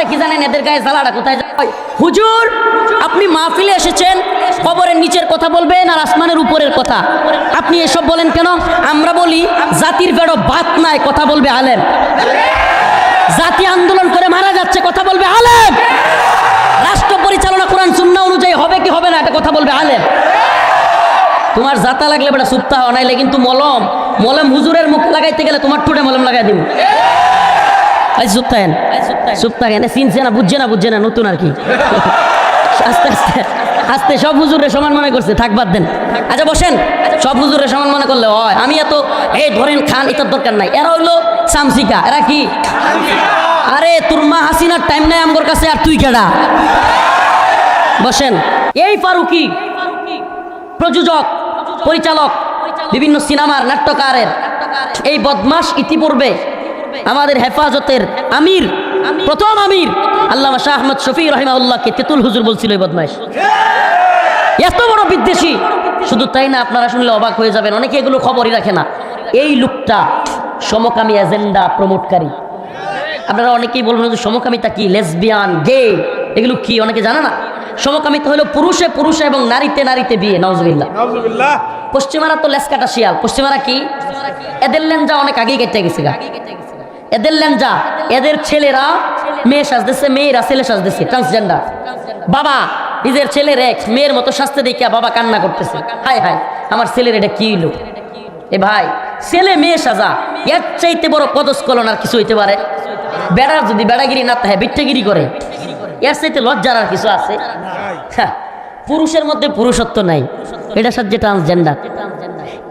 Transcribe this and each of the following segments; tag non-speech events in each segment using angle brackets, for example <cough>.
করে কি জানেন এদের গায়ে জ্বালাটা কোথায় যায়? হুজুর, আপনি মাহফিলে এসেছেন, কবরের নিচের কথা বলবেন আর আসমানের উপরের কথা। আপনি এসব বলেন কেন? আমরা বলি, জাতির বেড়ো বাত নাই, কথা বলবে আলেম। জাতি আন্দোলন করে মারা যাচ্ছে, কথা বলবে আলেম। রাষ্ট্র পরিচালনা কোরআন সুন্না অনুযায়ী হবে কি হবে না, এটা কথা বলবে আলেম। তোমার জাতা লাগলে বেটা সুপ্তা হওয়া নাইলে কিন্তু মলম। মলম হুজুরের মুখ লাগাইতে গেলে তোমার ঠুটে মলম লাগাই দিব। সুপ্তাহেন সুপ্তাহেন চিনছে না বুঝছে না বুঝছে না নতুন আর কি। <laughs> আস্তে আস্তে আস্তে সব হুজুরে সমান মনে করছে থাক বাদ দেন। আচ্ছা বসেন। সব হুজুরে সমান মনে করলে হয়। আমি এত এই ধরেন খান এটার দরকার নাই। এরা হইল সামসিকা। এরা কি? আরে তোর মা হাসিনার টাইম নাই আমার কাছে আর তুই কেডা? বসেন। এই ফারুকি প্রযোজক পরিচালক বিভিন্ন সিনেমার নাট্যকারের। এই বদমাস ইতিপূর্বে আমাদের হেফাজতের আমির প্রথম আমির আল্লামা শাহ আহমদ শফি রহিমাউল্লাহকে তেতুল হুজুর বলছিল এই বদমাস এত বড় বিদ্বেষী। শুধু তাই না আপনারা শুনলে অবাক হয়ে যাবেন অনেকে এগুলো খবরই রাখে না। এই লোকটা সমকামী এজেন্ডা প্রমোটকারী। আপনারা অনেকেই বলবেন যে সমকামিতা কি? Lesbian gay? এগুলো কি? অনেকে জানে না? সমকামিতা হলো পুরুষে পুরুষে এবং নারীতে নারীতে বিয়ে নজবিল্লা পশ্চিমারা তো লেসকাটা শিয়াল পশ্চিমারা কি? এদের লেঞ্জা অনেক আগেই কেটে গেছে গা। এদের লেঞ্জা এদের ছেলেরা মেয়ে সাজতেছে মেয়েরা ছেলে সাজতেছে ট্রান্সজেন্ডার বাবা নিজের ছেলের এক মেয়ের মতো শাস্তে দেখিয়া বাবা কান্না করতেছে। হায় হায় আমার ছেলের এটা কি হইল? এ ভাই ছেলে মেয়ে সাজা এর চাইতে বড় পদস্কলন আর কিছু হইতে পারে? বেড়ার যদি বেড়াগিরি না থাকে বিট্টাগিরি করে। এর চাইতে লজ্জার আর কিছু আছে? হ্যাঁ, পুরুষের মধ্যে পুরুষত্ব নাই। এটা সাথে ট্রান্সজেন্ডার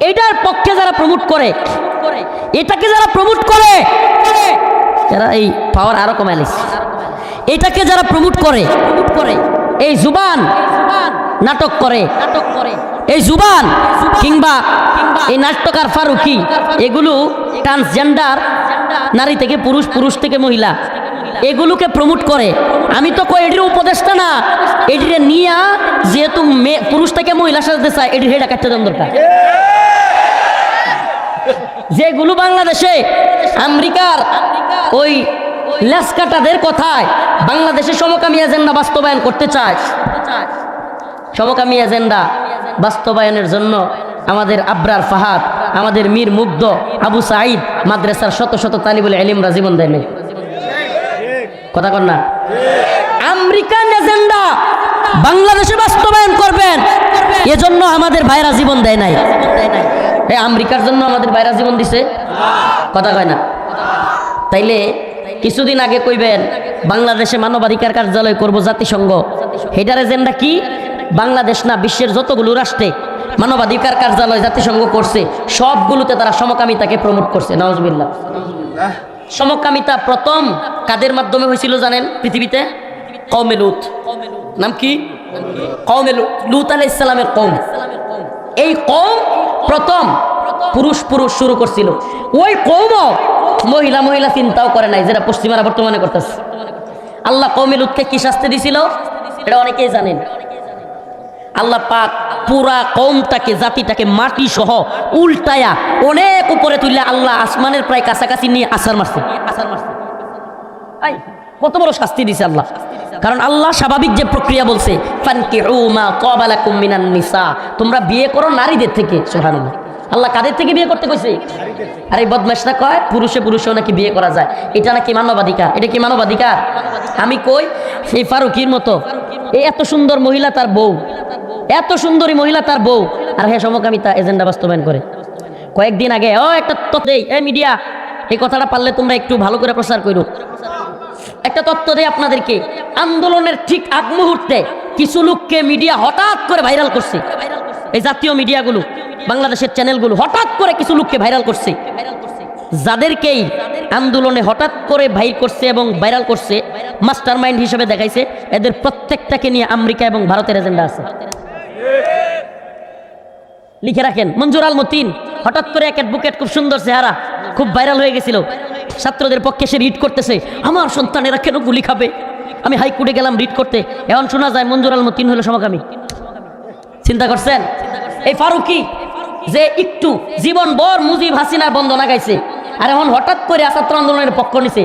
এটার পক্ষে যারা প্রমোট করে, এটাকে যারা প্রমোট করে যারা এই পাওয়ার আরও কমাইলিস এটাকে যারা প্রমোট করে করে এই জুবান নাটক করে নাটক করে এই জুবান কিংবা এই নাট্যকার ফারুকি, এগুলো ট্রান্সজেন্ডার নারী থেকে পুরুষ পুরুষ থেকে মহিলা, এগুলোকে প্রমোট করে। আমি তো কই এটির উপদেশটা না, এটিরে নিয়া যেহেতু পুরুষ থেকে মহিলা সাজাতে চায় এটির হেডা কাটতে দরকার। যেগুলো বাংলাদেশে, আমেরিকার ওই লেসকাটাদের কথায় বাংলাদেশে সমকামী এজেন্ডা বাস্তবায়ন করতে চায়। সমকামী এজেন্ডা বাস্তবায়নের জন্য আমাদের আব্রার ফাহাদ, আমাদের মীর মুগ্ধ আবু সাঈদ মাদ্রাসার শত শত তালিবুল এলিমরা জীবন দেয় নাই। কথা কর না। আমেরিকান এজেন্ডা বাংলাদেশে বাস্তবায়ন করবেন, এজন্য আমাদের ভাইরা জীবন দেয় নাই। এই আমেরিকার জন্য আমাদের বাইরা জীবন দিছে? কথা কয় না। তাইলে কিছুদিন আগে কইবেন, বাংলাদেশে মানবাধিকার কার্যালয় করব জাতিসংঘ। হেটার এজেন্ডা কি? বাংলাদেশ না বিশ্বের যতগুলো রাষ্ট্রে মানবাধিকার কার্যালয় জাতিসংঘ করছে, সবগুলোতে তারা সমকামিতাকে প্রমোট করছে। নওয়াজবিল্লাহ সমকামিতা প্রথম কাদের মাধ্যমে হয়েছিল জানেন পৃথিবীতে? কৌমে লুত। নাম কি? কৌমে লুত। আলাহ ইসলামের কৌম এই কৌম প্রথম পুরুষ পুরুষ শুরু করছিল। ওই কৌম মহিলা মহিলা চিন্তাও করে নাই, যেটা পশ্চিমারা বর্তমানে করতেছে। আল্লাহ কৌমে লুতকে কি শাস্তি দিছিল? এটা অনেকেই জানেন। আল্লাহ পাক পুরা কৌমটাকে, জাতিটাকে মাটি সহ উল্টায়া অনেক উপরে তুললে আল্লাহ আসমানের প্রায় কাছাকাছি নিয়ে আসার মারছে। আসার মারছে। কত বড় শাস্তি দিছে আল্লাহ। কারণ আল্লাহ স্বাভাবিক যে প্রক্রিয়া বলছে তোমরা বিয়ে করো নারীদের থেকে, সুবহানাল্লাহ। আল্লাহ কাদের থেকে বিয়ে করতে কইছে? আর এই বদমাশরা কয়, পুরুষে পুরুষেও নাকি বিয়ে করা যায়। এটা নাকি মানবাধিকার? এটা কি মানবাধিকার? আমি কই সেই ফারুকির মতো এই এত সুন্দর মহিলা তার বউ, এত সুন্দরী মহিলা তার বউ, আর হ্যাঁ সমকামিতা এজেন্ডা বাস্তবায়ন করে। কয়েকদিন আগে, ও একটা দেই, এই মিডিয়া, এই কথাটা পারলে তোমরা একটু ভালো করে প্রচার করো। একটা তথ্য দেই আপনাদেরকে আন্দোলনের ঠিক আগ মুহূর্তে কিছু লোককে মিডিয়া হঠাৎ করে ভাইরাল করছে। এই জাতীয় মিডিয়াগুলো, বাংলাদেশের চ্যানেলগুলো হঠাৎ করে কিছু লোককে ভাইরাল করছে। যাদেরকেই আন্দোলনে হঠাৎ করে ভাইর করছে এবং ভাইরাল করছে মাস্টার মাইন্ড হিসেবে দেখাইছে, এদের প্রত্যেকটাকে নিয়ে আমেরিকা এবং ভারতের এজেন্ডা আছে। লিখে রাখেন, মঞ্জুর আল মতিন হঠাৎ করে এক অ্যাডভোকেট খুব সুন্দর চেহারা, খুব ভাইরাল হয়ে গেছিল। ছাত্রদের পক্ষে সে রিড করতেছে, আমার সন্তানেরা কেন গুলি খাবে? আমি হাইকোর্টে গেলাম রিট করতে। এমন শোনা যায় মঞ্জুর আলম তিন হলো সমকামী। চিন্তা করছেন? এই ফারুকি যে একটু জীবন বর মুজিব হাসিনার বন্দনা গাইছে, আর এখন হঠাৎ করে ছাত্র আন্দোলনের পক্ষ নিছে।